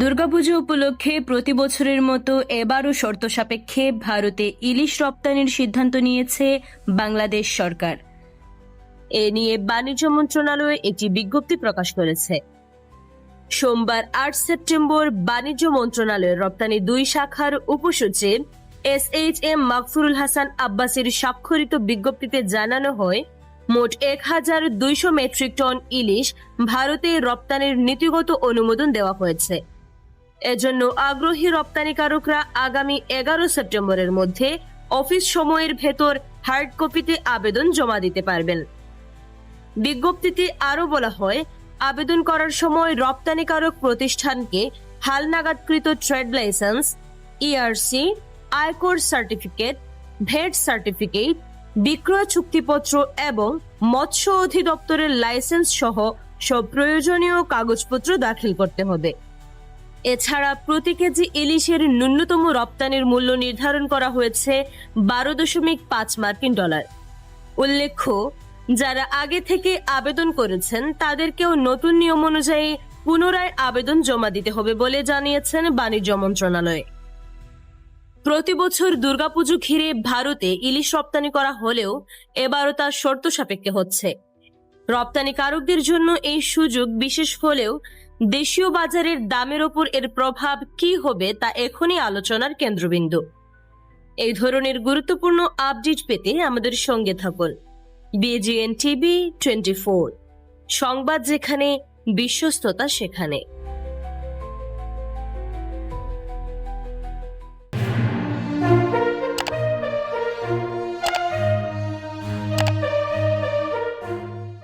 দুর্গাপুজো উপলক্ষে প্রতি বছরের মতো এবারও শর্ত সাপেক্ষে ভারতে ইলিশ রপ্তানির সিদ্ধান্ত নিয়েছে বাংলাদেশ সরকার। এ নিয়ে বাণিজ্য মন্ত্রণালয় একটি বিজ্ঞপ্তি প্রকাশ করেছে। সোমবার আট সেপ্টেম্বর বাণিজ্য মন্ত্রণালয়ের রপ্তানি দুই শাখার উপসচিব S H M Makfurul Hasan আব্বাসের স্বাক্ষরিত বিজ্ঞপ্তিতে জানানো হয়, মোট এক হাজার দুইশো মেট্রিক টন ইলিশ ভারতে রপ্তানির নীতিগত অনুমোদন দেওয়া হয়েছে। এজন্য আগ্রহী রপ্তানিকারকরা আগামী এগারো সেপ্টেম্বরের মধ্যে অফিস সময়ের ভেতর হার্ড কপিতে আবেদন জমা দিতে পারবেন। বিজ্ঞপ্তিতে আরও বলা হয়, আবেদন করার সময় রপ্তানিকারক প্রতিষ্ঠানকে হালনাগাদকৃত ট্রেড লাইসেন্স ইআরসি আয়কর সার্টিফিকেট, ভেট সার্টিফিকেট, বিক্রয় চুক্তিপত্র এবং মৎস্য অধিদপ্তরের লাইসেন্স সহ সব প্রয়োজনীয় কাগজপত্র দাখিল করতে হবে। এছাড়া প্রতি কেজি ইলিশের ন্যূনতম রপ্তানির মূল্য নির্ধারণ করা হয়েছে বারো দশমিক পাঁচ মার্কিন ডলার। উল্লেখ্য, যারা আগে থেকে আবেদন করেছেন, তাদেরকেও নতুন নিয়ম অনুযায়ী পুনরায় আবেদন জমা দিতে হবে বলে জানিয়েছেন বাণিজ্য মন্ত্রণালয়। প্রতি বছর দুর্গাপুজো ঘিরে ভারতে ইলিশ রপ্তানি করা হলেও এবারও তা শর্ত সাপেক্ষে হচ্ছে। রপ্তানিকারকদের জন্য এই সুযোগ বিশেষ হলেও দেশীয় বাজারের দামের ওপর এর প্রভাব কি হবে তা এখনই আলোচনার কেন্দ্রবিন্দু। এই ধরনের গুরুত্বপূর্ণ আপডেট পেতে আমাদের সঙ্গে থাকুন। বিজিএন টিভি টোয়েন্টি সংবাদ যেখানে, বিশ্বস্ততা সেখানে।